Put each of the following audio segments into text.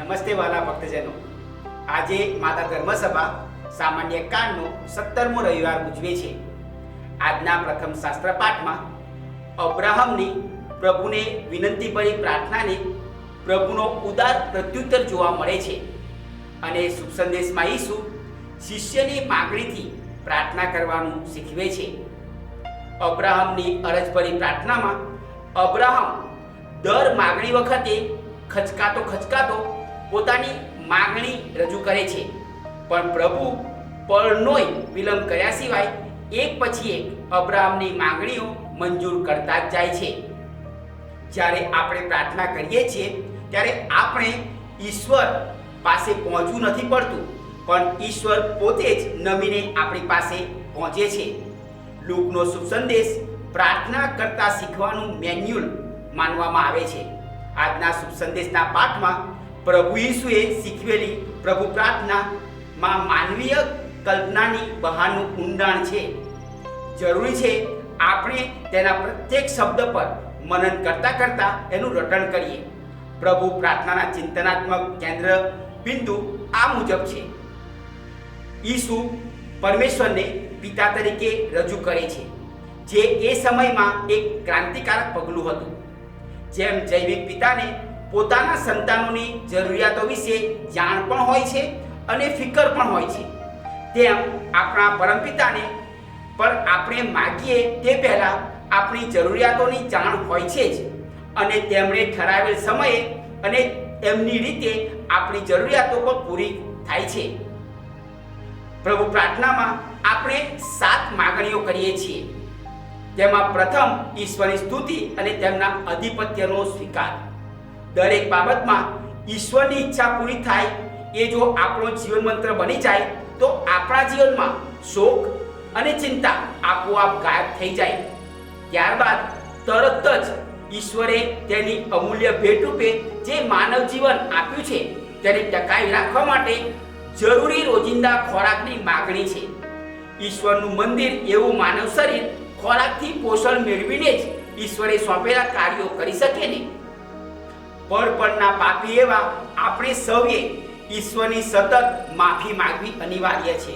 નમસ્તે વાલા ભક્તજનો. આજે માતા ધર્મસભા સામાન્ય કાળનો સત્તરમો રવિવાર ઉજવે છે. આજના પ્રથમ શાસ્ત્ર પાઠમાં અબ્રાહમની પ્રભુને વિનંતી ભરી પ્રાર્થનાને પ્રભુનો ઉદાર પ્રત્યુત્તર જોવા મળે છે. અને શુભ સંદેશમાં ઈસુ શિષ્યની માગણીથી પ્રાર્થના કરવાનું શીખવે છે. અબ્રાહમની અરજભરી પ્રાર્થનામાં અબ્રાહમ દર માગણી વખતે ખચકાતો ખચકાતો પોતાની માગણી રજૂ કરે છે. પણ પ્રભુ પરનોય વિલંબ કર્યા સિવાય એક પછી એક અબ્રાહમની માગણીઓ મંજૂર કરતા જ જાય છે. જ્યારે આપણે પ્રાર્થના કરીએ છીએ, ત્યારે આપણે ઈશ્વર પાસે પહોંચવું નથી પડતું, પણ ઈશ્વર પોતે જ નમીને આપણી પાસે પહોંચે છે. લૂકનો શુભ પ્રાર્થના કરતા શીખવાનું મેન્યુઅલ માનવામાં આવે છે. આજના શુભ પાઠમાં પ્રભુ ઈસુએ શીખવેલી પ્રભુ પ્રાર્થનામાં માનવીય કલ્પનાની બહારનું ઊંડાણ છે. જરૂરી છે આપણે તેના પ્રત્યેક શબ્દ પર મનન કરતા કરતા એનું રટણ કરીએ. પ્રભુ પ્રાર્થનાના ચિંતનાત્મક કેન્દ્ર બિંદુ આ મુજબ છે. ઈસુ પરમેશ્વરને પિતા તરીકે રજૂ કરે છે, જે એ સમયમાં એક ક્રાંતિકારક પગલું હતું. જેમ જૈવિક પિતાને પોતાના સંતાનોની જરૂરિયાતો વિશે જાણ પણ હોય છે અને ફિકર પણ હોય છે. તેમ આપણા પરમપિતાને પર આપણે માગીએ તે પહેલાં આપણી જરૂરિયાતોની જાણ હોય છે જ. અને તેમણે ઠરાવેલ સમયે અને એમની રીતે આપણી જરૂરિયાતો પણ પૂરી થાય છે. પ્રભુ પ્રાર્થનામાં આપણે સાત માગણીઓ કરીએ છીએ. તેમાં પ્રથમ ઈશ્વરની સ્તુતિ અને તેમના અધિપત્યનો સ્વીકાર. દરેક બાબતમાં ઈશ્વરની ઈચ્છા પૂરી થાય, એ જો આપણો જીવન મંત્ર બની જાય, તો આપણા જીવનમાં શોક અને ચિંતા આપોઆપ ગાયબ થઈ જાય. ત્યારબાદ તરત જ ઈશ્વરે તેની અમૂલ્ય ભેટ રૂપે જે માનવ જીવન આપ્યું છે, તેને ટકાવી રાખવા માટે જરૂરી રોજિંદા ખોરાકની માગણી છે. ઈશ્વરનું મંદિર એવું માનવ શરીર ખોરાકથી પોષણ મેળવીને જ ઈશ્વરે સોંપેલા કાર્યો કરી શકે ને? પર પરના પાપી એવા આપણે સૌએ ઈશ્વરની સતત માફી માગવી અનિવાર્ય છે.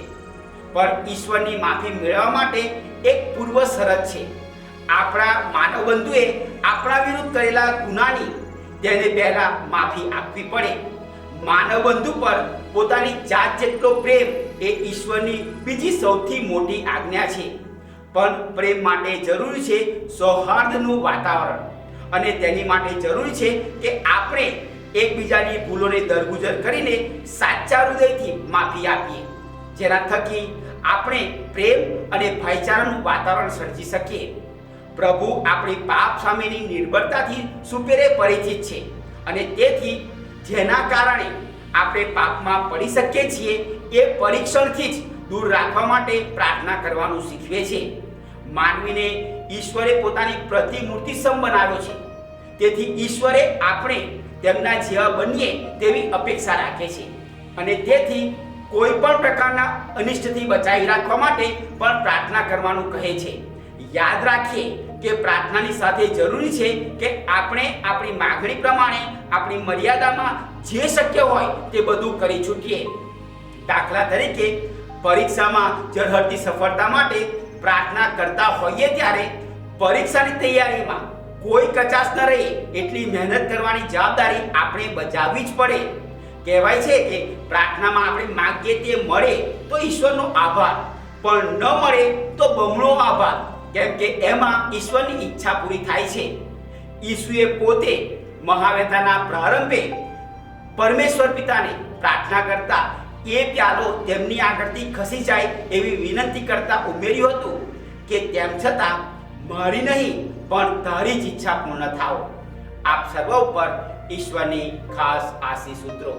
પણ ઈશ્વરની માફી મેળવવા માટે એક પૂર્વ શરત છે. આપણા માનવ બંધુએ આપણા વિરુદ્ધ કરેલા ગુનાની તેને પહેલા માફી આપવી પડે. માનવ બંધુ પર પોતાની જાત જેટલો પ્રેમ એ ઈશ્વરની બીજી સૌથી મોટી આજ્ઞા છે. પણ પ્રેમ માટે જરૂરી છે સૌહાર્દનું વાતાવરણ. અને તેની માટે જરૂરી છે કે આપણે એકબીજાની ભૂલોને દરગુજર કરીને સાચા હૃદયથી માફી આપીએ. જેના થકી આપણે પ્રેમ અને ભાઈચારાનું વાતાવરણ સર્જી શકીએ. પ્રભુ આપણી પાપ સામેની નિર્ભરતાથી સુપેરે પરિચિત છે અને તેથી જેના કારણે આપણે પાપમાં પડી શકીએ છીએ એ પરીક્ષણથી જ દૂર રાખવા માટે પ્રાર્થના કરવાનું શીખવે છે માનવીને ઈશ્વરે પોતાની પ્રતિમૂર્તિ સમ બનાવ્યો છે. તેથી ઈશ્વરે આપણે તેમના જેવા બનીએ તેવી અપેક્ષા રાખે છે. અને તેથી કોઈ પણ પ્રકારના અનિષ્ટથી બચાવી રાખવા માટે પણ પ્રાર્થના કરવાનું કહે છે. યાદ રાખીએ કે પ્રાર્થનાની સાથે જરૂરી છે કે આપણે આપણી માગણી પ્રમાણે આપણી મર્યાદામાં જે શક્ય હોય તે બધું કરી છૂટીએ દાખલા તરીકે પરીક્ષામાં ઝળહળતી સફળતા માટે પ્રાર્થના કરતા હોઈએ ત્યારે પરીક્ષાની તૈયારીમાં કોઈ કચાશ ન રહે, એટલી મહેનત કરવાની જવાબદારી આપણે બજાવવી જ પડે. કહેવાય છે કે પ્રાર્થનામાં આપણે માગીએ તે મળે તો ઈશ્વરનો આભાર, પણ ન મળે તો બમણો આભાર, કેમ કે એમાં ઈશ્વરની ઈચ્છા પૂરી થાય છે. ઈસુએ પોતે મહાવ્યથાના પ્રારંભે પરમેશ્વર પિતાને પ્રાર્થના કરતા એ પ્યાલો તેમની આગળથી ખસી જાય એવી વિનંતી કરતા ઉમેર્યું હતું કે તેમ છતાં મારી નહીં, પણ તારી જ ઈચ્છા પૂર્ણ થાવ આપ સર્વ ઉપર ઈશ્વરની ખાસ આશીષ ઉતરો.